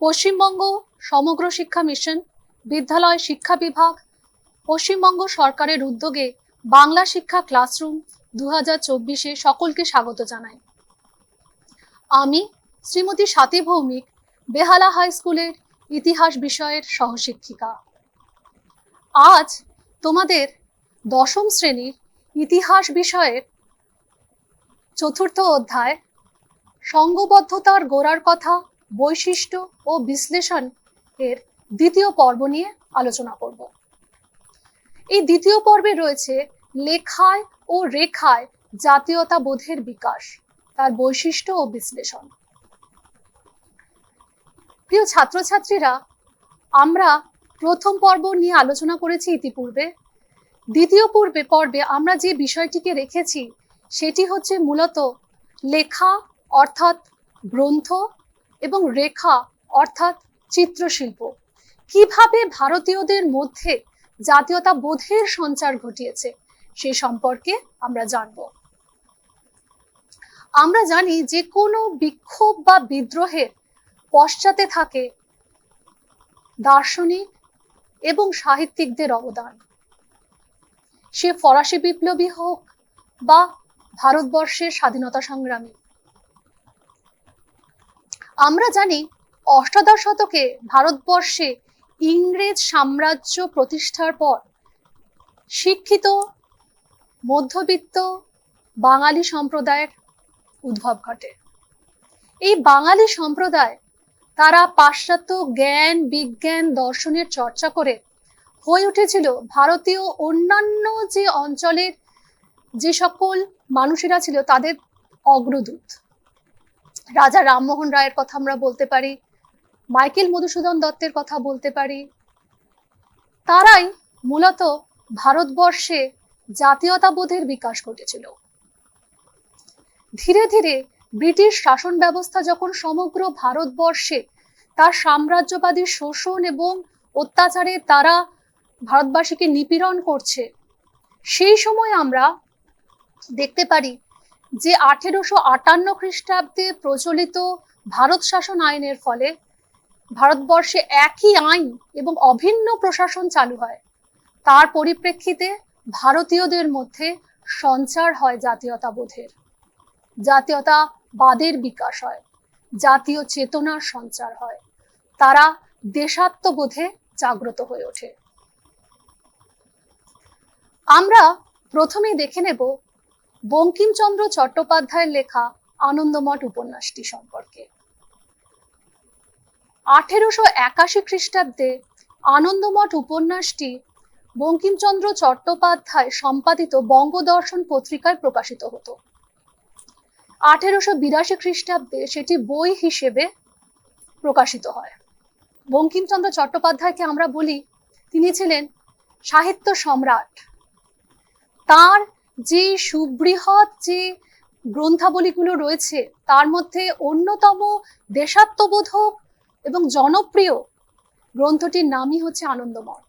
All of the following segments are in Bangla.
পশ্চিমবঙ্গ সমগ্র শিক্ষা মিশন, বিদ্যালয় শিক্ষা বিভাগ, পশ্চিমবঙ্গ সরকারের উদ্যোগে বাংলা শিক্ষা ক্লাসরুম দু হাজার চব্বিশে সকলকে স্বাগত জানাই। আমি শ্রীমতী স্বাতী ভৌমিক, বেহালা হাই স্কুলের ইতিহাস বিষয়ের সহশিক্ষিকা। আজ তোমাদের দশম শ্রেণির ইতিহাস বিষয়ের চতুর্থ অধ্যায় সঙ্গবদ্ধতার গোড়ার কথা বৈশিষ্ট্য ও বিশ্লেষণ এর দ্বিতীয় পর্ব নিয়ে আলোচনা করব। এই দ্বিতীয় পর্বে রয়েছে লেখায় ও রেখায় জাতীয়তা বোধের বিকাশ, তার বৈশিষ্ট্য ও বিশ্লেষণ। প্রিয় ছাত্রছাত্রীরা, আমরা প্রথম পর্ব নিয়ে আলোচনা করেছি ইতিপূর্বে। দ্বিতীয় পূর্বে, পর্বে আমরা যে বিষয়টিকে রেখেছি, সেটি হচ্ছে মূলত লেখা অর্থাৎ গ্রন্থ এবং রেখা অর্থাৎ চিত্রশিল্প। কীভাবে ভারতীয়দের মধ্যে জাতীয়তা বোধের সঞ্চার ঘটিয়েছে সে সম্পর্কে আমরা জানব। আমরা জানি যে কোনো বিক্ষোভ বা বিদ্রোহের পশ্চাতে থাকে দার্শনিক এবং সাহিত্যিকদের অবদান। সে ফরাসি বিপ্লবী হোক বা ভারতবর্ষের স্বাধীনতা সংগ্রামী। আমরা জানি অষ্টাদশ শতকে ভারতবর্ষে ইংরেজ সাম্রাজ্য প্রতিষ্ঠার পর শিক্ষিত, মধ্যবিত্ত বাঙালি সম্প্রদায়ের উদ্ভব ঘটে। এই বাঙালি সম্প্রদায় তারা পাশ্চাত্য জ্ঞান, বিজ্ঞান, দর্শনের চর্চা করে হয়ে উঠেছিল ভারতীয় অন্যান্য যে অঞ্চলের যে সকল মানুষেরা ছিল তাদের অগ্রদূত। রাজা রামমোহন রায়ের কথা আমরা বলতে পারি, মাইকেল মধুসূদন দত্তের কথা বলতে পারি। তারাই মূলত ভারতবর্ষে জাতীয়তাবোধের বিকাশ ঘটেছিল। ধীরে ধীরে ব্রিটিশ শাসন ব্যবস্থা যখন সমগ্র ভারতবর্ষে তার সাম্রাজ্যবাদী শোষণ এবং অত্যাচারে তারা ভারতবাসীকে নিপীড়ন করছে, সেই সময় আমরা দেখতে পারি যে আঠেরোশো আটান্ন খ্রিস্টাব্দে প্রচলিত ভারত শাসন আইনের ফলে ভারতবর্ষে একই আইন এবং অভিন্ন প্রশাসন চালু হয়, তার পরিপ্রেক্ষিতে ভারতীয়দের মধ্যে সঞ্চার হয় জাতীয়তাবোধের। জাতীয়তাবাদের বিকাশ হয়, জাতীয় চেতনার সঞ্চার হয়, তারা দেশাত্মবোধে জাগ্রত হয়ে ওঠে। আমরা প্রথমেই দেখে নেব বঙ্কিমচন্দ্র চট্টোপাধ্যায়ের লেখা আনন্দমঠ উপন্যাসটি সম্পর্কে। আঠেরোশো একাশি খ্রিস্টাব্দে আনন্দমঠ উপন্যাসটি বঙ্কিমচন্দ্র চট্টোপাধ্যায় সম্পাদিত বঙ্গদর্শন পত্রিকায় প্রকাশিত হতো। আঠেরোশো বিরাশি খ্রিস্টাব্দে সেটি বই হিসেবে প্রকাশিত হয়। বঙ্কিমচন্দ্র চট্টোপাধ্যায়কে আমরা বলি, তিনি ছিলেন সাহিত্য সম্রাট। তার যে সুবৃহৎ যে গ্রন্থাবলীগুলো রয়েছে, তার মধ্যে অন্যতম দেশাত্মবোধক এবং জনপ্রিয় গ্রন্থটির নামই হচ্ছে আনন্দমঠ।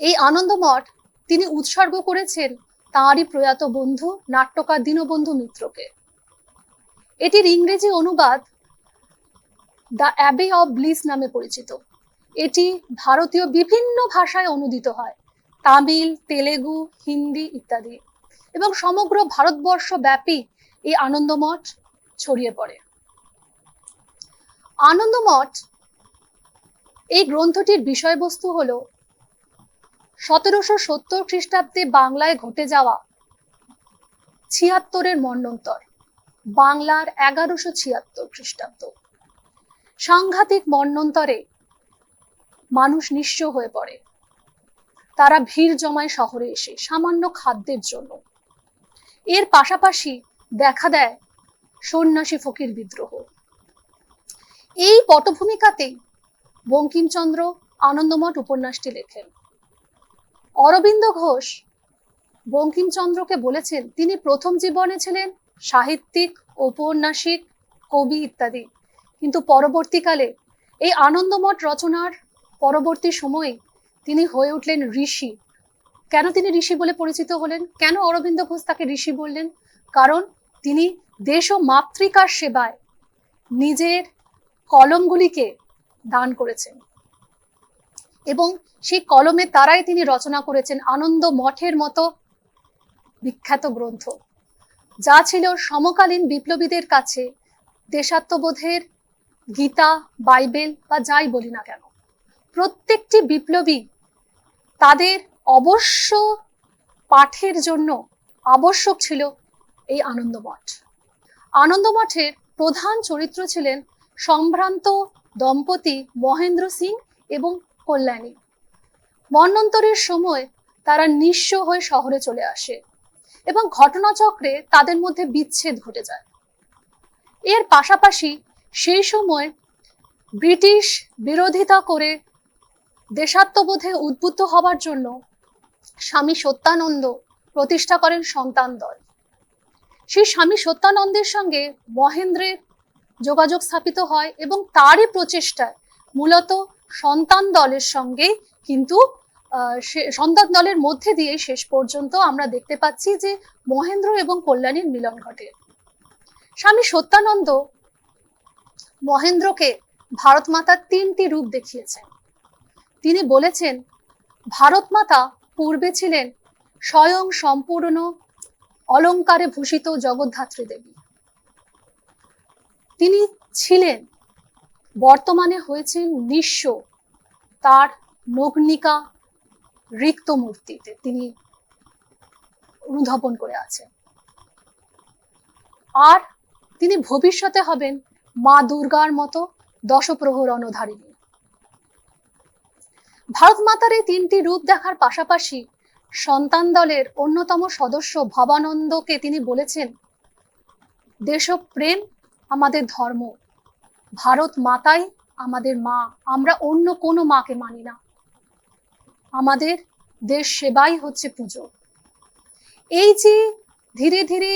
এই আনন্দমঠ তিনি উৎসর্গ করেছেন তাঁরই প্রয়াত বন্ধু, নাট্যকার দীনবন্ধু মিত্রকে। এটির ইংরেজি অনুবাদ দ্য অ্যাবে অব ব্লিস নামে পরিচিত। এটি ভারতীয় বিভিন্ন ভাষায় অনুদিত হয়। তামিল, তেলেগু, হিন্দি ইত্যাদি। এবং সমগ্র ভারতবর্ষ ব্যাপী এই আনন্দমঠ ছড়িয়ে পড়ে। আনন্দমঠ এই গ্রন্থটির বিষয়বস্তু হল সতেরোশো সত্তর খ্রিস্টাব্দে বাংলায় ঘটে যাওয়া ছিয়াত্তরের মন্বন্তর বাংলার এগারোশো ছিয়াত্তর খ্রিস্টাব্দ। সাংঘাতিক মন্বন্তরে মানুষ নিঃস্ব হয়ে পড়ে। তারা ভিড় জমায় শহরে এসে সামান্য খাদ্যের জন্য। এর পাশাপাশি দেখা দেয় সন্ন্যাসী ফকির বিদ্রোহ। এই পটভূমিকাতেই বঙ্কিমচন্দ্র আনন্দমঠ উপন্যাসটি লেখেন। অরবিন্দ ঘোষ বঙ্কিমচন্দ্রকে বলেছেন, তিনি প্রথম জীবনে ছিলেন সাহিত্যিক, ঔপন্যাসিক, কবি ইত্যাদি। কিন্তু পরবর্তীকালে এই আনন্দমঠ রচনার পরবর্তী সময়ে তিনি হয়ে উঠলেন ঋষি। কেন তিনি ঋষি বলে পরিচিত হলেন? কেন অরবিন্দ ঘোষ তাকে ঋষি বললেন? কারণ তিনি দেশ ও মাতৃকার সেবায় নিজের কলমগুলিকে দান করেছেন। এবং সেই কলমে তারাই তিনি রচনা করেছেন আনন্দ মঠের মতো বিখ্যাত গ্রন্থ। যা ছিল সমকালীন বিপ্লবীদের কাছে দেশাত্মবোধের গীতা, বাইবেল বা যাই বলি না কেন। প্রত্যেকটি বিপ্লবী তাদের অবশ্য পাঠের জন্য আবশ্যক ছিল এই আনন্দমঠ। আনন্দমঠের প্রধান চরিত্র ছিলেন সম্ভ্রান্ত দম্পতি মহেন্দ্র সিং এবং কল্যাণী। মন্বন্তরের সময় তারা নিঃস্ব হয়ে শহরে চলে আসে এবং ঘটনাচক্রে তাদের মধ্যে বিচ্ছেদ ঘটে যায়। এর পাশাপাশি সেই সময় ব্রিটিশ বিরোধিতা করে দেশাত্মবোধে উদ্বুদ্ধ হবার জন্য স্বামী সত্যানন্দ প্রতিষ্ঠা করেন সন্তান দল। সেই স্বামী সত্যানন্দের সঙ্গে মহেন্দ্রের যোগাযোগ স্থাপিত হয় এবং তারই প্রচেষ্টায় মূলত সন্তান দলের সঙ্গে কিন্তু সন্তান দলের মধ্যে দিয়ে শেষ পর্যন্ত আমরা দেখতে পাচ্ছি যে মহেন্দ্র এবং কল্যাণীর মিলন ঘটে। স্বামী সত্যানন্দ মহেন্দ্রকে ভারত মাতার তিনটি রূপ দেখিয়েছেন। তিনি বলেছেন ভারত মাতা পূর্বে ছিলেন স্বয়ং সম্পূর্ণ অলংকারে ভূষিত জগদ্ধাত্রী দেবী। তিনি ছিলেন, বর্তমানে হয়েছেন নিঃস্ব তার নগ্নিকা রিক্ত মূর্তিতে তিনি অনুধাবন করে আছেন। আর তিনি ভবিষ্যতে হবেন মা দুর্গার মতো দশপ্রহর অনধারিণী। ভারত মাতার এই তিনটি রূপ দেখার পাশাপাশি সন্তান দলের অন্যতম সদস্য ভবানন্দকে তিনি বলেছেন, দেশপ্রেম আমাদের ধর্ম। ভারত মাতাই আমাদের মা। আমরা অন্য কোনো মাকে মানি না। আমাদের দেশ সেবাই হচ্ছে পুজো। এই যে ধীরে ধীরে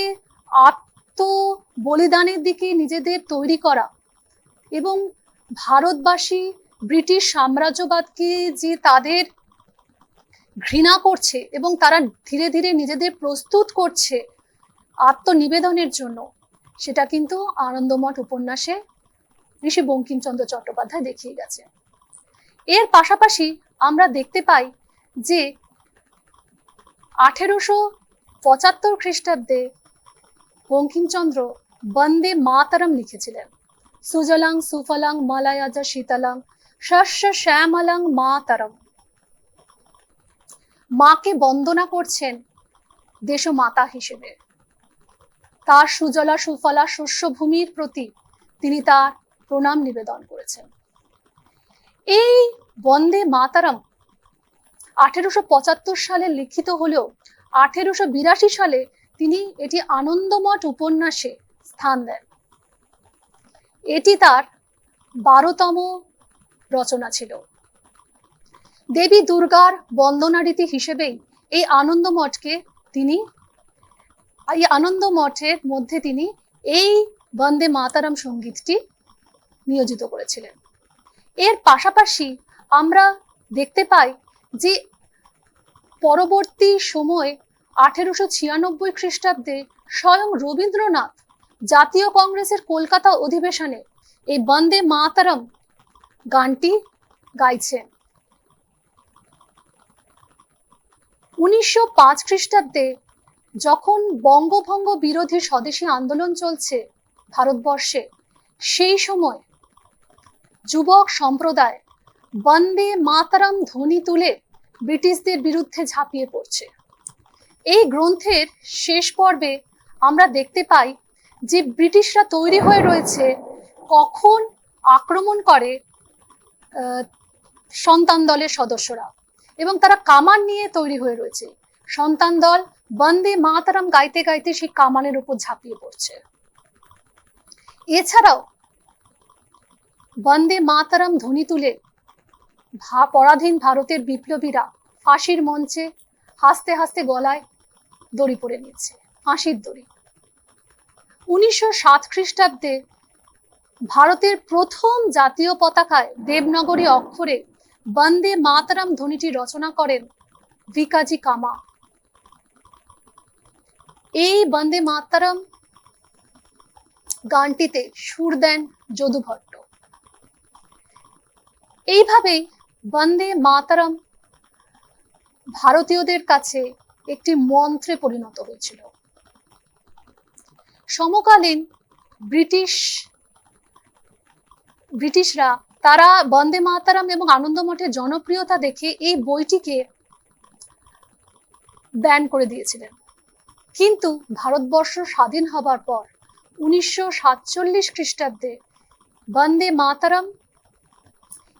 আত্ম বলিদানের দিকে নিজেদের তৈরি করা এবং ভারতবাসী ব্রিটিশ সাম্রাজ্যবাদকে যে তাদের ঘৃণা করছে এবং তারা ধীরে ধীরে নিজেদের প্রস্তুত করছে আত্মনিবেদনের জন্য, সেটা কিন্তু আনন্দমঠ উপন্যাসে ঋষি বঙ্কিমচন্দ্র চট্টোপাধ্যায় দেখিয়ে গেছে। এর পাশাপাশি আমরা দেখতে পাই যে আঠেরোশো পঁচাত্তর খ্রিস্টাব্দে বঙ্কিমচন্দ্র বন্দে মাতারম লিখেছিলেন। সুজলাং, সুফলাং, মালায়াজা, শীতলাং শস্য শ্যামলাং মাতারম মাকে বন্দনা করছেন দেশমাতা হিসেবে। তার সুজলা সুফলা শস্যভূমির প্রতি তিনি তার প্রণাম নিবেদন করেছেন। এই বন্দে মাতারম আঠেরোশো পঁচাত্তর সালে লিখিত হলেও আঠেরোশো বিরাশি সালে তিনি এটি আনন্দমঠ উপন্যাসে স্থান দেন। এটি তার বারোতম রচনা ছিল। দেবী দুর্গার বন্দনারীতি হিসেবেই এই আনন্দমঠকে তিনি, এই আনন্দমঠের মধ্যে তিনি এই বন্দে মাতারাম সঙ্গীতটি নিয়োজিত করেছিলেন। এর পাশাপাশি আমরা দেখতে পাই যে পরবর্তী সময়ে আঠেরোশো ছিয়ানব্বই খ্রিস্টাব্দে স্বয়ং রবীন্দ্রনাথ জাতীয় কংগ্রেসের কলকাতা অধিবেশনে এই বন্দে মাতারম গানটি গাইছেন উনিশশো পাঁচ খ্রিস্টাব্দে যখন বঙ্গভঙ্গ বিরোধী স্বদেশী আন্দোলন চলছে ভারতবর্ষে, সেই সময় যুবক সম্প্রদায় বন্দে মাতারাম ধ্বনি তুলে ব্রিটিশদের বিরুদ্ধে ঝাঁপিয়ে পড়ছে। এই গ্রন্থের শেষ পর্বে আমরা দেখতে পাই যে ব্রিটিশরা তৈরি হয়ে রয়েছে কখন আক্রমণ করে সন্তান দলের সদস্যরা। এবং তারা কামান নিয়ে তৈরি হয়ে রয়েছে। সন্তান দল বন্দে মাতারাম গাইতে গাইতে সেই কামানের উপর ঝাঁপিয়ে পড়ছে। এছাড়াও বন্দে মাতারাম ধ্বনি তুলে পরাধীন ভারতের বিপ্লবীরা ফাঁসির মঞ্চে হাসতে হাসতে গলায় দড়ি পড়ে নিচ্ছে। ফাঁসির দড়ি। উনিশশো সাত খ্রিস্টাব্দে ভারতের প্রথম জাতীয় পতাকায় দেবনগরী অক্ষরে বন্দে মাতারাম ধ্বনিটি রচনা করেন ভিকাজি কামা। এই বন্দে মাতারাম গানটিতে সুর দেন যদু ভট্ট। এইভাবেই বন্দে মাতারাম ভারতীয়দের কাছে একটি মন্ত্রে পরিণত হয়েছিল। সমকালীন ব্রিটিশ ব্রিটিশরা, তারা বন্দে মাতারাম এবং আনন্দমঠের জনপ্রিয়তা দেখে এই বইটিকে ব্যান করে দিয়েছিলেন। কিন্তু ভারতবর্ষ স্বাধীন হবার পর উনিশশো সাতচল্লিশ খ্রিস্টাব্দে বন্দে মাতারাম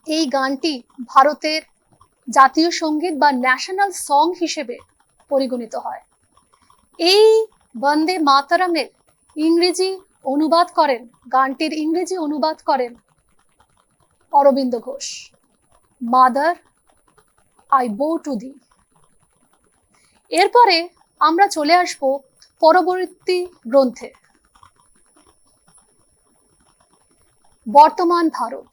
এই গানটি ভারতের জাতীয় সংগীত বা ন্যাশনাল সং হিসেবে পরিগণিত হয়। এই বন্দে মাতারামের ইংরেজি অনুবাদ করেন, গানটির ইংরেজি অনুবাদ করেন Aurobindo Ghosh. Mother I bow to thee এরপরে আমরা চলে আসব পরবর্তী গ্রন্থে। বর্তমান ভারত।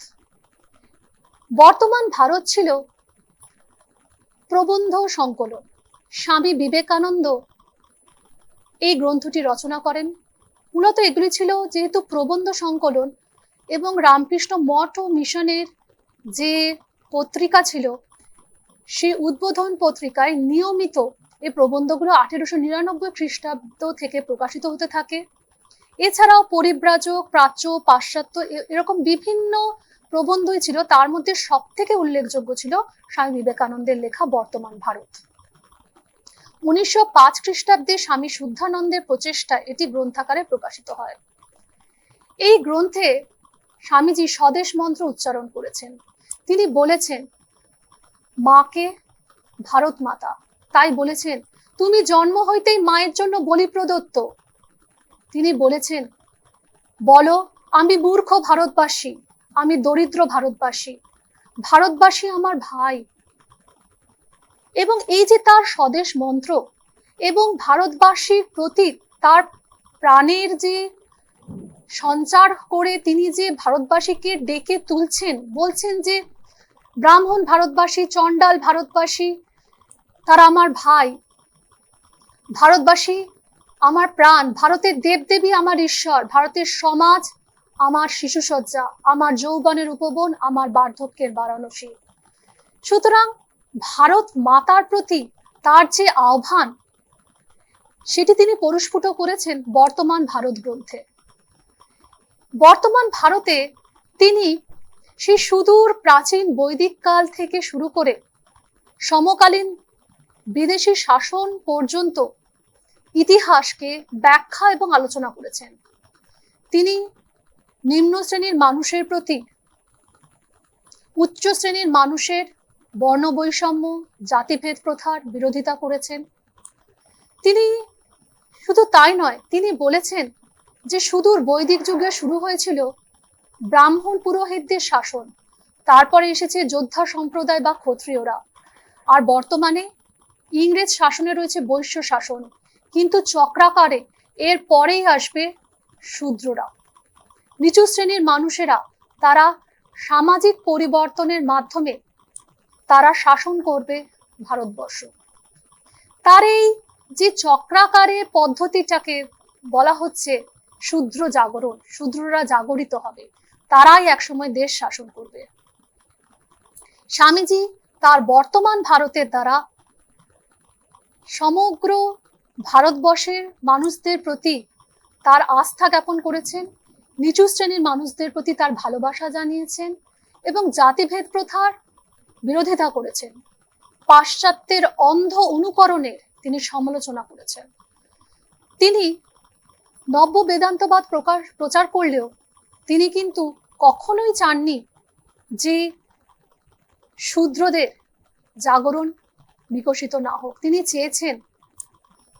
বর্তমান ভারত ছিল প্রবন্ধ সংকলন। স্বামী বিবেকানন্দ এই গ্রন্থটি রচনা করেন। মূলত এগুলি ছিল যেহেতু প্রবন্ধ সংকলন এবং রামকৃষ্ণ মঠ ও মিশনের যে পত্রিকা ছিল, সেই উদ্বোধন পত্রিকায় নিয়মিত এই প্রবন্ধগুলো আঠেরোশো নিরানব্বই খ্রিস্টাব্দ থেকে প্রকাশিত হতে থাকে। এছাড়াও পরিব্রাজক, প্রাচ্য, পাশ্চাত্য এরকম বিভিন্ন প্রবন্ধই ছিল, তার মধ্যে সব থেকে উল্লেখযোগ্য ছিল স্বামী বিবেকানন্দের লেখা বর্তমান ভারত। উনিশশো পাঁচ খ্রিস্টাব্দে স্বামী শুদ্ধানন্দের প্রচেষ্টা এটি গ্রন্থাকারে প্রকাশিত হয়। এই গ্রন্থে স্বামীজি স্বদেশ মন্ত্র উচ্চারণ করেছেন। তিনি বলেছেন, মাকে ভারত মাতা। তাই বলেছেন, তুমি জন্ম হইতেই মায়ের জন্য বলি প্রদত্ত। তিনি বলেছেন, বলো, আমি মূর্খ ভারতবাসী, আমি দরিদ্র ভারতবাসী। ভারতবাসী আমার ভাই। এবং এই যে তার স্বদেশ মন্ত্র এবং ভারতবাসীর প্রতি তার প্রাণের যে সঞ্চার করে তিনি যে ভারতবাসীকে ডেকে তুলছেন, বলছেন যে, ব্রাহ্মণ ভারতবাসী, চণ্ডাল ভারতবাসী, তারা আমার ভাই। ভারতবাসী, আমার প্রাণ। ভারতের দেবদেবী আমার ঈশ্বর। ভারতের সমাজ আমার শিশুসজ্জা, আমার যৌবনের উপবন, আমার বার্ধক্যের বারাণসী। সুতরাং ভারত মাতার প্রতি তার যে আহ্বান, সেটি তিনি পরস্ফুট করেছেন বর্তমান ভারত গ্রন্থে বর্তমান ভারতে তিনি সেই সুদূর প্রাচীন বৈদিক কাল থেকে শুরু করে সমকালীন বিদেশি শাসন পর্যন্ত ইতিহাসকে ব্যাখ্যা এবং আলোচনা করেছেন। তিনি নিম্ন শ্রেণির মানুষের প্রতি, উচ্চ শ্রেণির মানুষের বর্ণ বৈষম্য জাতিভেদ প্রথার বিরোধিতা করেছেন। তিনি শুধু তাই নয়, তিনি বলেছেন যে সুদূর বৈদিক যুগে শুরু হয়েছিল ব্রাহ্মণ পুরোহিতদের শাসন, তারপরে এসেছে যোদ্ধা সম্প্রদায় বা ক্ষত্রিয়রা। আর বর্তমানে ইংরেজ শাসনে রয়েছে বৈশ্য শাসন, কিন্তু চক্রাকারে এর পরেই আসবে শূদ্ররা। নিচু শ্রেণির মানুষেরা, তারা সামাজিক পরিবর্তনের মাধ্যমে তারা শাসন করবে ভারতবর্ষ। তার এই যে চক্রাকারে পদ্ধতিটাকে বলা হচ্ছে শূদ্র জাগরণ, শূদ্ররা জাগরিত হবে। তারাই একসময় দেশ শাসন করবে। স্বামীজি তার বর্তমান ভারতের দ্বারা সমগ্র ভারতবর্ষের মানুষদের প্রতি তার আস্থা জ্ঞাপন করেছেন। নিচু শ্রেণির মানুষদের প্রতি তার ভালোবাসা জানিয়েছেন এবং জাতিভেদ প্রথার বিরোধিতা করেছেন। পাশ্চাত্যের অন্ধ অনুকরণের তিনি সমালোচনা করেছেন। তিনি নব্য বেদান্তবাদ প্রকাশ, প্রচার করলেও তিনি কিন্তু কখনোই চাননি যে শূদ্রদের জাগরণ বিকশিত না হোক। তিনি চেয়েছেন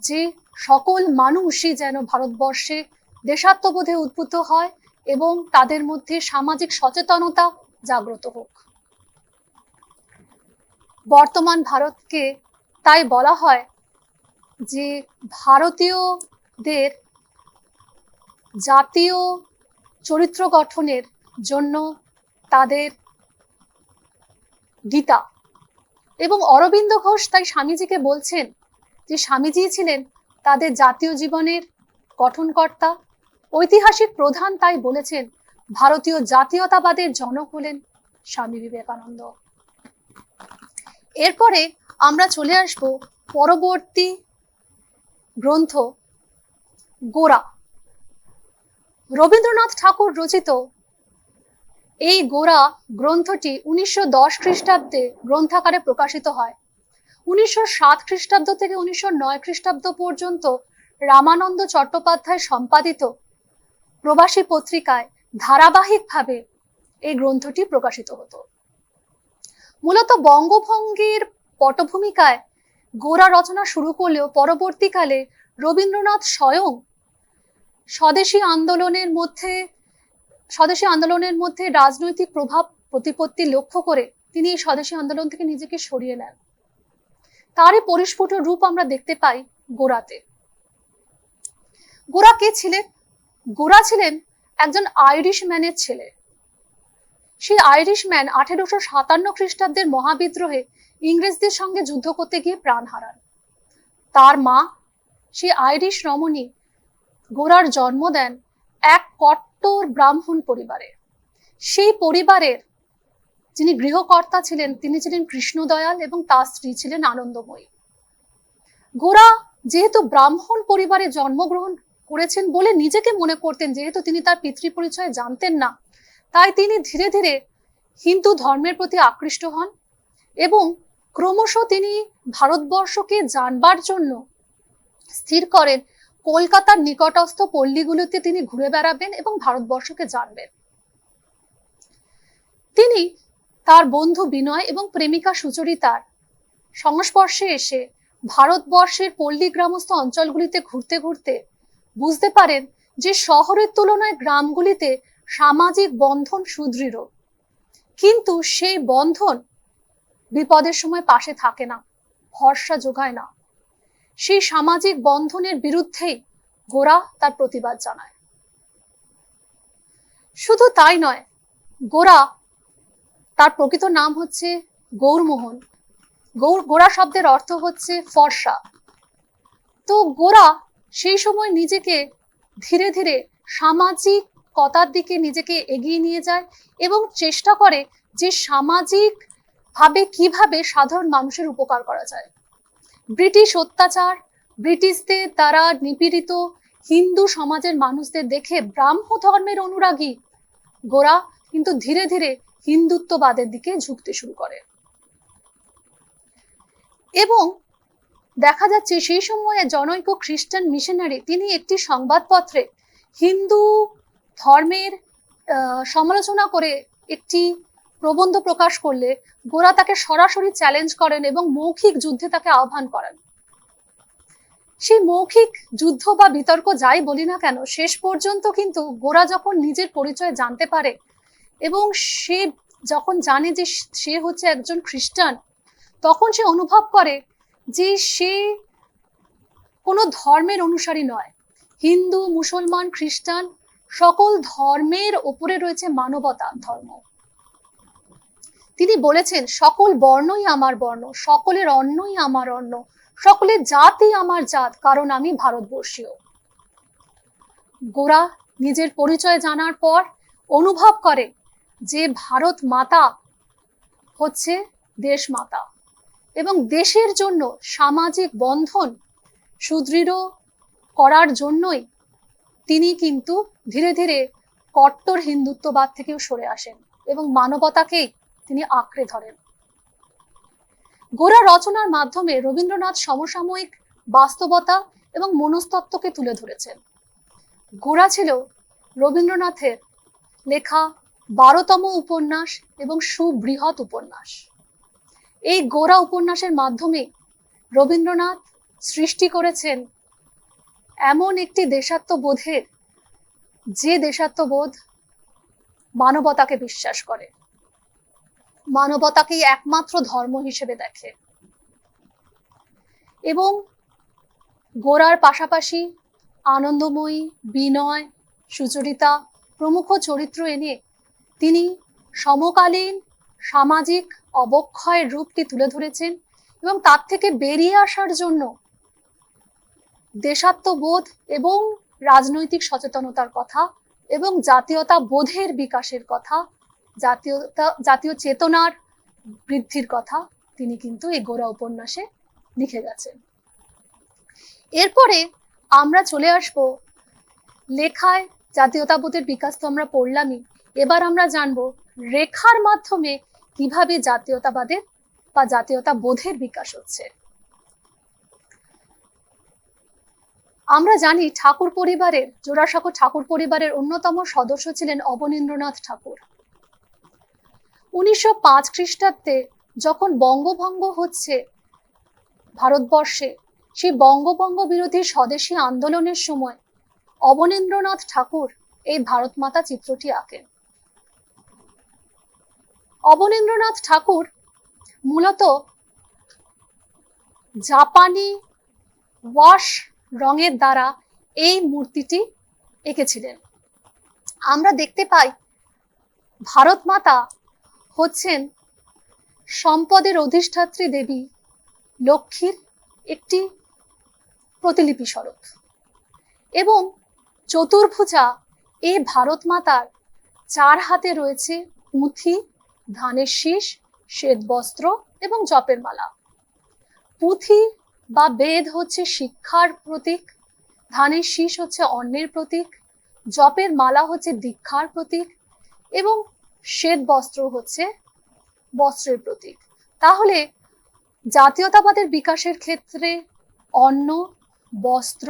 যে সকল মানুষই যেন ভারতবর্ষে দেশাত্মবোধে উদ্বুদ্ধ হয় এবং তাদের মধ্যে সামাজিক সচেতনতা জাগ্রত হোক। বর্তমান ভারতকে তাই বলা হয় যে ভারতীয়দের জাতীয় চরিত্র গঠনের জন্য তাদের গীতা। এবং অরবিন্দ ঘোষ তাই স্বামীজিকে বলছেন যে স্বামীজি ছিলেন তাদের জাতীয় জীবনের গঠনকর্তা, ঐতিহাসিক প্রধান তাই বলেছেন ভারতীয় জাতীয়তাবাদের জনক হলেন স্বামী বিবেকানন্দ। এরপরে আমরা চলে আসব পরবর্তী গ্রন্থ গোরা রবীন্দ্রনাথ ঠাকুর রচিত এই গোরা গ্রন্থটি উনিশশো দশ খ্রিস্টাব্দে গ্রন্থাকারে প্রকাশিত হয়। উনিশশো সাত খ্রিস্টাব্দ থেকে উনিশশো নয় খ্রিস্টাব্দ পর্যন্ত রামানন্দ চট্টোপাধ্যায় সম্পাদিত প্রবাসী পত্রিকায় ধারাবাহিকভাবে এই গ্রন্থটি প্রকাশিত হতো। মূলত বঙ্গভঙ্গের পটভূমিকায় গোরা রচনা শুরু করলেও পরবর্তীকালে রবীন্দ্রনাথ স্বয়ং স্বদেশী আন্দোলনের মধ্যে, স্বদেশী আন্দোলনের মধ্যে রাজনৈতিক প্রভাব, প্রতিপত্তি লক্ষ্য করে তিনি এই স্বদেশী আন্দোলন থেকে নিজেকে সরিয়ে নেন। তারই পরিস্ফুট রূপ আমরা দেখতে পাই গোড়াতে গোরা কে ছিলেন? গোরা ছিলেন একজন আইরিশ ম্যানের ছেলে। সেই আইরিশ ম্যান আঠেরোশো সাতান্ন খ্রিস্টাব্দের মহাবিদ্রোহে ইংরেজদের সঙ্গে যুদ্ধ করতে গিয়ে প্রাণ হারান। তার মা, সেই আইরিশ রমণী গোরার জন্ম দেন এক কট্টর ব্রাহ্মণ পরিবারে। সেই পরিবারের যিনি গৃহকর্তা ছিলেন, তিনি ছিলেন কৃষ্ণদয়াল এবং তার স্ত্রী ছিলেন আনন্দময়ী। গোরা যেহেতু ব্রাহ্মণ পরিবারে জন্মগ্রহণ করেছেন বলে নিজেকে মনে করতেন, যেহেতু তিনি তার পিতৃ পরিচয় জানতেন না, তাই তিনি ধীরে ধীরে হিন্দু ধর্মের প্রতি আকৃষ্ট হন এবং ক্রমশ তিনি ভারতবর্ষকে জানবার জন্য স্থির করেন। কলকাতার নিকটস্থ পল্লীগুলোতে তিনি ঘুরে বেড়াবেন এবং ভারতবর্ষকে জানবেন। তিনি তার বন্ধু বিনয় এবং প্রেমিকা সুচরিতার সংস্পর্শে এসে ভারতবর্ষের পল্লী গ্রামস্থ অঞ্চলগুলিতে ঘুরতে ঘুরতে বুঝতে পারেন যে শহরের তুলনায় গ্রামগুলিতে সামাজিক বন্ধন সুদৃঢ়। কিন্তু সেই বন্ধন বিপদের সময় পাশে থাকে না, ভরসা যোগায় না। সেই সামাজিক বন্ধনের বিরুদ্ধেই গোরা তার প্রতিবাদ জানায়। শুধু তাই নয়, গোরা তার প্রকৃত নাম হচ্ছে গৌরমোহন। গৌর, গোরা শব্দের অর্থ হচ্ছে ফর্সা। তো গোরা সেই সময় নিজেকে ধীরে ধীরে সামাজিক কতার দিকে নিজেকে এগিয়ে নিয়ে যায় এবং চেষ্টা করে যে সামাজিক ভাবে কীভাবে সাধারণ মানুষের উপকার করা যায়। ব্রিটিশ অত্যাচার, ব্রিটিশদের দ্বারা নিপীড়িত হিন্দু সমাজের মানুষদের দেখে ব্রাহ্ম ধর্মের অনুরাগী। গোরা কিন্তু ধীরে ধীরে হিন্দুত্ববাদের দিকে ঝুঁকতে শুরু করে। এবং দেখা যাচ্ছে সেই সময়ে জনৈক খ্রিস্টান মিশনারি তিনি একটি সংবাদপত্রে হিন্দু ধর্মের সমালোচনা করে একটি প্রবন্ধ প্রকাশ করলে গোরা তাকে সরাসরি চ্যালেঞ্জ করেন এবং মৌখিক যুদ্ধে তাকে আহ্বান করেন। সেই মৌখিক যুদ্ধ বা বিতর্ক যাই বলি না কেন, শেষ পর্যন্ত কিন্তু গোরা যখন নিজের পরিচয় জানতে পারে এবং সে যখন জানে যে সে হচ্ছে একজন খ্রিস্টান, তখন সে অনুভব করে যে সে কোনো ধর্মের অনুসারী নয়। হিন্দু, মুসলমান, খ্রিস্টান সকল ধর্মের ওপরে রয়েছে মানবতা ধর্ম। তিনি বলেছেন, সকল বর্ণই আমার বর্ণ, সকলের অন্নই আমার অন্ন, সকলের জাতই আমার জাত, কারণ আমি ভারতবর্ষীয়। গোরা নিজের পরিচয় জানার পর অনুভব করে যে ভারত মাতা হচ্ছে দেশ মাতা এবং দেশের জন্য সামাজিক বন্ধন সুদৃঢ় করার জন্যই তিনি কিন্তু ধীরে ধীরে কট্টর হিন্দুত্ববাদ থেকেও সরে আসেন এবং মানবতাকেই তিনি আঁকড়ে ধরেন। গোরা রচনার মাধ্যমে রবীন্দ্রনাথ সমসাময়িক বাস্তবতা এবং মনস্তত্ত্বকে তুলে ধরেছেন। গোরা ছিল রবীন্দ্রনাথের লেখা বারোতম উপন্যাস এবং সুবৃহৎ উপন্যাস। এই গোরা উপন্যাসের মাধ্যমে রবীন্দ্রনাথ সৃষ্টি করেছেন এমন একটি দেশাত্মবোধের, যে দেশাত্মবোধ মানবতাকে বিশ্বাস করে। মানবতাকেই একমাত্র ধর্ম হিসেবে দেখে। এবং গোড়ার পাশাপাশি আনন্দময়ী, বিনয়, সুচরিতা প্রমুখ চরিত্র এনে তিনি সমকালীন সামাজিক অবক্ষয়ের রূপটি তুলে ধরেছেন এবং তার থেকে বেরিয়ে আসার জন্য দেশাত্মবোধ এবং রাজনৈতিক সচেতনতার কথা এবং জাতীয়তা বোধের বিকাশের কথা জাতীয়তা, জাতীয় চেতনার বৃদ্ধির কথা তিনি কিন্তু এই গোড়া উপন্যাসে লিখে গেছেন। এরপরে আমরা চলে আসব লেখায়, জাতীয়তাবোধের বিকাশ তো আমরা পড়লামই। এবার আমরা জানব রেখার মাধ্যমে কীভাবে জাতীয়তাবাদের বা জাতীয়তা বোধের বিকাশ হচ্ছে। আমরা জানি ঠাকুর পরিবারের, জোড়াসাঁকো ঠাকুর পরিবারের অন্যতম সদস্য ছিলেন অবনীন্দ্রনাথ ঠাকুর। উনিশশো পাঁচ খ্রিস্টাব্দে যখন বঙ্গভঙ্গ হচ্ছে ভারতবর্ষে, সেই বঙ্গভঙ্গ বিরোধী স্বদেশী আন্দোলনের সময় অবনীন্দ্রনাথ ঠাকুর এই ভারত মাতা চিত্রটি আঁকেন। অবনীন্দ্রনাথ ঠাকুর মূলত জাপানি ওয়াশ রঙের দ্বারা এই মূর্তিটি এঁকেছিলেন। আমরা দেখতে পাই ভারত মাতা হচ্ছেন সম্পদের অধিষ্ঠাত্রী দেবী লক্ষ্মীর একটি প্রতিলিপি স্বরূপ। এবং চতুর্ভুজা এই ভারত মাতার চার হাতে রয়েছে পুঁথি ধানের শীষ, শ্বেত বস্ত্র এবং জপের মালা। পুঁথি বা বেদ হচ্ছে শিক্ষার প্রতীক, ধানের শীষ হচ্ছে অন্নের প্রতীক, জপের মালা হচ্ছে দীক্ষার প্রতীক এবং শ্বেত বস্ত্র হচ্ছে বস্ত্রের প্রতীক। তাহলে জাতীয়তাবাদের বিকাশের ক্ষেত্রে অন্ন, বস্ত্র,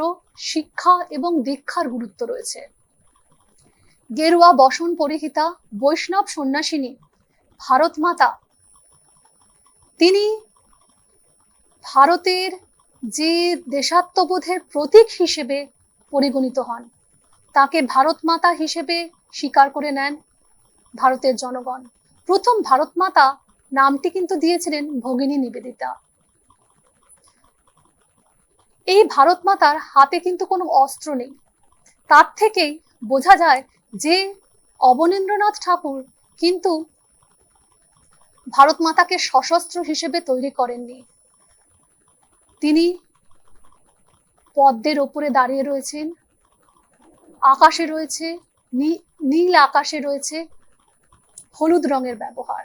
শিক্ষা এবং দীক্ষার গুরুত্ব রয়েছে। গেরুয়া, বসন, পরিহিতা, বৈষ্ণব সন্ন্যাসিনী, ভারত মাতা, তিনি ভারতের যে দেশাত্মবোধের প্রতীক হিসেবে পরিগণিত হন, তাকে ভারত মাতা হিসেবে স্বীকার করে নেন। ভারতের জনগণ। প্রথম ভারত মাতা নামটি কিন্তু দিয়েছিলেন ভগিনী নিবেদিতা। এই ভারত মাতার হাতে কিন্তু কোনো অস্ত্র নেই। তার থেকেই বোঝা যায় যে অবনীন্দ্রনাথ ঠাকুর কিন্তু ভারত মাতাকে সশস্ত্র হিসেবে তৈরি করেননি। তিনি পদ্মের ওপরে দাঁড়িয়ে রয়েছেন, আকাশে রয়েছে নীল আকাশে রয়েছে হলুদ রঙের ব্যবহার।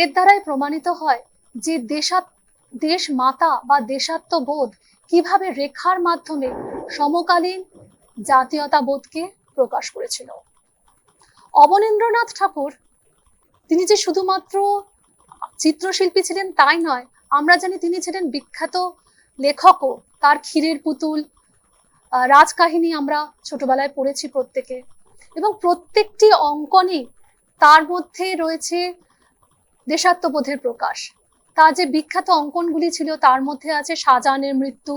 এর দ্বারাই প্রমাণিত হয় যে দেশাত দেশ মাতা বা দেশাত্মবোধ কীভাবে রেখার মাধ্যমে সমকালীন জাতীয়তাবোধকে প্রকাশ করেছিল। অবনীন্দ্রনাথ ঠাকুর, তিনি যে শুধুমাত্র চিত্রশিল্পী ছিলেন তাই নয়, আমরা জানি তিনি ছিলেন বিখ্যাত লেখকও। তার ক্ষীরের পুতুল রাজকাহিনী আমরা ছোটবেলায় পড়েছি প্রত্যেকে। এবং প্রত্যেকটি অঙ্কনই তার মধ্যে রয়েছে দেশাত্মবোধের প্রকাশ। তার যে বিখ্যাত অঙ্কনগুলি ছিল, তার মধ্যে আছে শাহজাহানের মৃত্যু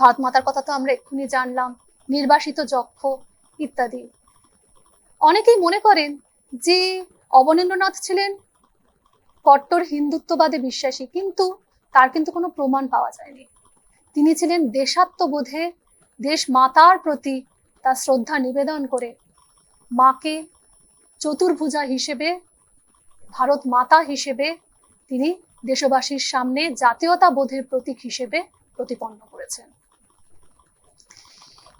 ভারত মাতার কথা তো আমরা এক্ষুনি জানলাম, নির্বাসিত যক্ষ ইত্যাদি। অনেকেই মনে করেন যে অবনীন্দ্রনাথ ছিলেন কট্টর হিন্দুত্ববাদে বিশ্বাসী, কিন্তু তার কিন্তু কোনো প্রমাণ পাওয়া যায়নি। তিনি ছিলেন দেশাত্মবোধে দেশ মাতার প্রতি তার শ্রদ্ধা নিবেদন করে মাকে চতুর্ভুজা হিসেবে, ভারত মাতা হিসেবে তিনি দেশবাসীর সামনে জাতীয়তাবোধের প্রতীক হিসেবে প্রতিপন্ন করেছেন।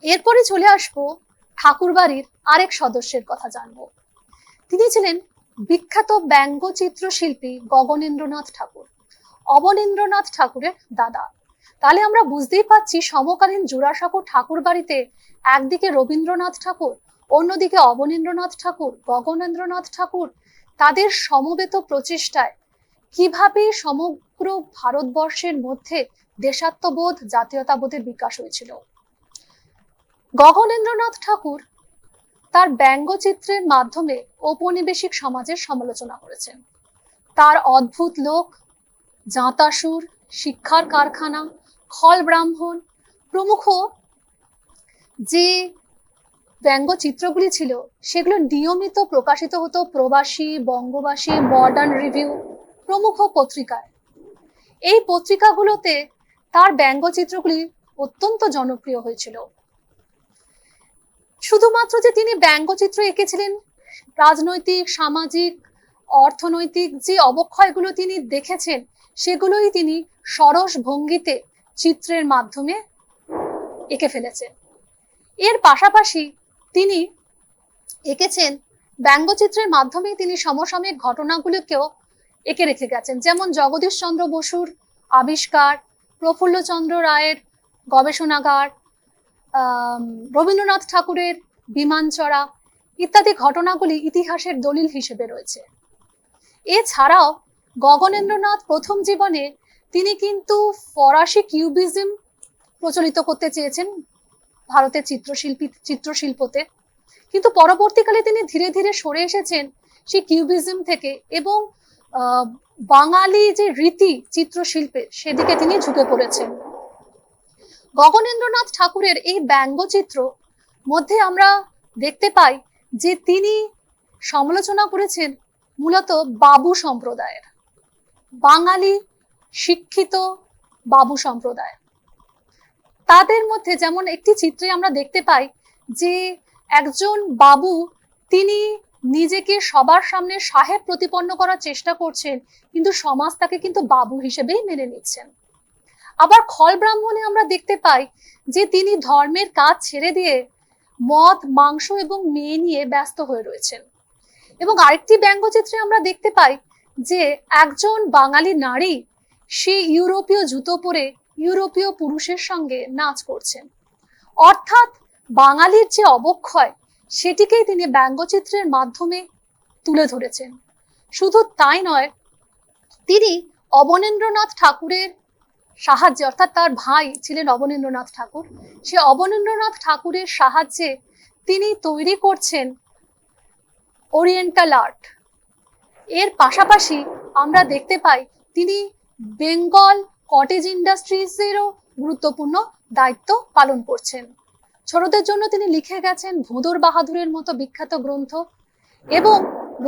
এরপরে চলে আসব ঠাকুরবাড়ির আরেক সদস্যের কথা জানব। তিনি ছিলেন বিখ্যাত ব্যঙ্গচিত্র শিল্পী গগনেন্দ্রনাথ ঠাকুর। অবনীন্দ্রনাথ ঠাকুরের দাদা। তাহলে আমরা বুঝতেই পাচ্ছি সমকালীন জোড়াসাঁকো ঠাকুর বাড়িতে একদিকে রবীন্দ্রনাথ ঠাকুর অন্যদিকে অবনীন্দ্রনাথ ঠাকুর, গগনেন্দ্রনাথ ঠাকুর তাদের সমবেত প্রচেষ্টায় কীভাবে সমগ্র ভারতবর্ষের মধ্যে দেশাত্মবোধ, জাতীয়তাবোধের বিকাশ হয়েছিল। গগনেন্দ্রনাথ ঠাকুর তার ব্যঙ্গচিত্রের মাধ্যমে ঔপনিবেশিক সমাজের সমালোচনা করেছেন। তার অদ্ভুত লোক জাঁতাসুর শিক্ষার কারখানা, খল ব্রাহ্মণ, প্রমুখ যে ব্যঙ্গচিত্রগুলি ছিল, সেগুলো নিয়মিত প্রকাশিত হতো প্রবাসী, বঙ্গবাসী মডার্ন রিভিউ প্রমুখ পত্রিকায়। এই পত্রিকাগুলোতে তার ব্যঙ্গচিত্রগুলি অত্যন্ত জনপ্রিয় হয়েছিল। শুধুমাত্র যে তিনি ব্যঙ্গচিত্র এঁকেছিলেন, রাজনৈতিক, সামাজিক, অর্থনৈতিক যে অবক্ষয়গুলো তিনি দেখেছেন, সেগুলোই তিনি সরস ভঙ্গিতে চিত্রের মাধ্যমে এঁকে ফেলেছেন। এর পাশাপাশি তিনি এঁকেছেন ব্যঙ্গচিত্রের মাধ্যমে তিনি সমসাময়িক ঘটনাগুলিকেও এঁকে রেখে গেছেন। যেমন জগদীশ চন্দ্র বসুর আবিষ্কার, প্রফুল্লচন্দ্র রায়ের গবেষণাগার রবীন্দ্রনাথ ঠাকুরের বিমান চড়া ইত্যাদি ঘটনাগুলি ইতিহাসের দলিল হিসেবে রয়েছে। এছাড়াও গগনেন্দ্রনাথ প্রথম জীবনে তিনি কিন্তু ফরাসি কিউবিজম প্রচলিত করতে চেয়েছেন। ভারতের চিত্রশিল্পী, চিত্রশিল্পতে। কিন্তু পরবর্তীকালে তিনি ধীরে ধীরে সরে এসেছেন সেই কিউবিজম থেকে এবং বাঙালি যে রীতি চিত্রশিল্পে সেদিকে তিনি ঝুঁকে পড়েছেন। গগনেন্দ্রনাথ ঠাকুরের এই ব্যঙ্গচিত্র মধ্যে আমরা দেখতে পাই যে তিনি সমালোচনা করেছেন মূলত বাবু সম্প্রদায়ের। বাঙালি শিক্ষিত বাবু সম্প্রদায় তাদের মধ্যে যেমন একটি চিত্রে আমরা দেখতে পাই যে একজন বাবু তিনি নিজেকে সবার সামনে সাহেব প্রতিপন্ন করার চেষ্টা করছেন, কিন্তু সমাজ তাকে কিন্তু বাবু হিসেবেই মেনে নিচ্ছেন। আবার খল ব্রাহ্মণে আমরা দেখতে পাই যে তিনি ধর্মের কাজ ছেড়ে দিয়ে মদ, মাংস এবং মেয়ে নিয়ে ব্যস্ত হয়ে রয়েছেন। এবং আরেকটি ব্যঙ্গচিত্রে আমরা দেখতে পাই যে একজন বাঙালি নারী সে ইউরোপীয় জুতো পরে ইউরোপীয় পুরুষের সঙ্গে নাচ করছেন। অর্থাৎ বাঙালির যে অবক্ষয়, সেটিকেই তিনি ব্যঙ্গচিত্রের মাধ্যমে তুলে ধরেছেন। শুধু তাই নয়, তিনি অবনীন্দ্রনাথ ঠাকুরের সাহায্যে, অর্থাৎ তার ভাই ছিলেন অবনীন্দ্রনাথ ঠাকুর, সে অবনীন্দ্রনাথ ঠাকুরের সাহায্যে তিনি তৈরি করছেন ওরিয়েন্টাল আর্ট। এর পাশাপাশি আমরা দেখতে পাই তিনি বেঙ্গল কটেজ ইন্ডাস্ট্রিজেরও গুরুত্বপূর্ণ দায়িত্ব পালন করছেন। ছোটদের জন্য তিনি লিখে গেছেন ভুঁদর বাহাদুরের মতো বিখ্যাত গ্রন্থ এবং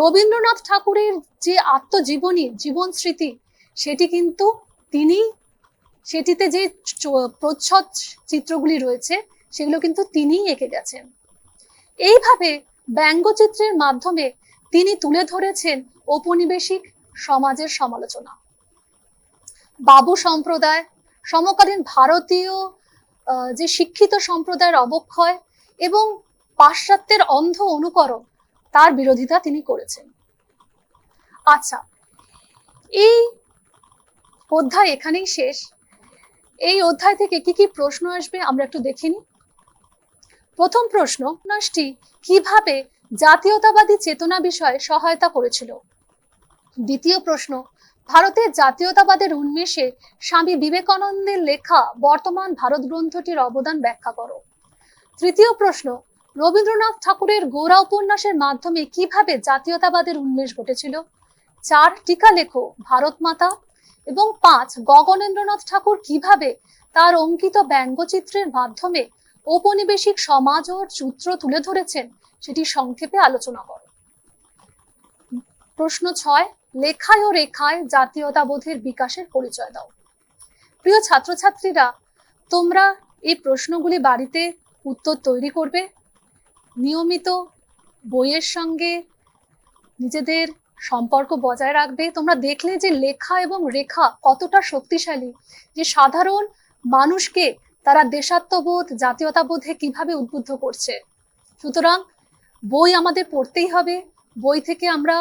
রবীন্দ্রনাথ ঠাকুরের যে আত্মজীবনী, জীবন স্মৃতি, সেটি কিন্তু তিনি, সেটিতে যে প্রচ্ছদ চিত্রগুলি রয়েছে, সেগুলো কিন্তু তিনিই এঁকে গেছেন। এইভাবে ব্যঙ্গচিত্রের মাধ্যমে তিনি তুলে ধরেছেন ঔপনিবেশিক সমাজের সমালোচনা। বাবু সম্প্রদায়, সমকালীন ভারতীয় যে শিক্ষিত সম্প্রদায়ের অবক্ষয় এবং পাশ্চাত্যের অন্ধ অনুকরণ, তার বিরোধিতা তিনি করেছেন। আচ্ছা এই অধ্যায় এখানেই শেষ। এই অধ্যায় থেকে কি কি প্রশ্ন আসবে আমরা একটু দেখে প্রথম প্রশ্ন উপন্যাসটি কীভাবে জাতীয়তাবাদী চেতনা বিষয়ে সহায়তা করেছিল? দ্বিতীয় প্রশ্ন ভারতের জাতীয়তাবাদের উন্মেষে স্বামী বিবেকানন্দের লেখা বর্তমান ভারত গ্রন্থটির অবদান ব্যাখ্যা করো। তৃতীয় প্রশ্ন, রবীন্দ্রনাথ ঠাকুরের গোরা উপন্যাসের মাধ্যমে কীভাবে জাতীয়তাবাদের উন্মেষ ঘটেছিল? চার, টিকা লেখো, ভারত মাতা। এবং পাঁচ, গগনেন্দ্রনাথ ঠাকুর কীভাবে তার অঙ্কিত ব্যঙ্গচিত্রের মাধ্যমে ঔপনিবেশিক সমাজ ও সূত্র তুলে ধরেছেন, সেটি সংক্ষেপে আলোচনা করো। প্রশ্ন ছয় লেখায় ও রেখায় জাতীয়তাবোধের বিকাশের পরিচয় দাও। প্রিয় ছাত্রছাত্রীরা, তোমরা এই প্রশ্নগুলি বাড়িতে উত্তর তৈরি করবে। নিয়মিত বইয়ের সঙ্গে নিজেদের সম্পর্ক বজায় রাখবে। তোমরা দেখলে যে লেখা এবং রেখা কতটা শক্তিশালী, যে সাধারণ মানুষকে তারা দেশাত্মবোধ, জাতীয়তাবোধে কীভাবে উদ্বুদ্ধ করছে। সুতরাং বই আমাদের পড়তেই হবে। বই থেকে আমরা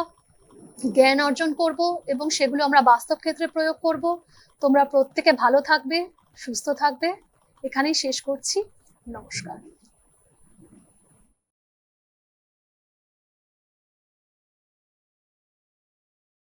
জ্ঞান অর্জন করব এবং সেগুলো আমরা বাস্তব ক্ষেত্রে প্রয়োগ করব। তোমরা প্রত্যেকে ভালো থাকবে, সুস্থ থাকবে। এখানেই শেষ করছি। নমস্কার।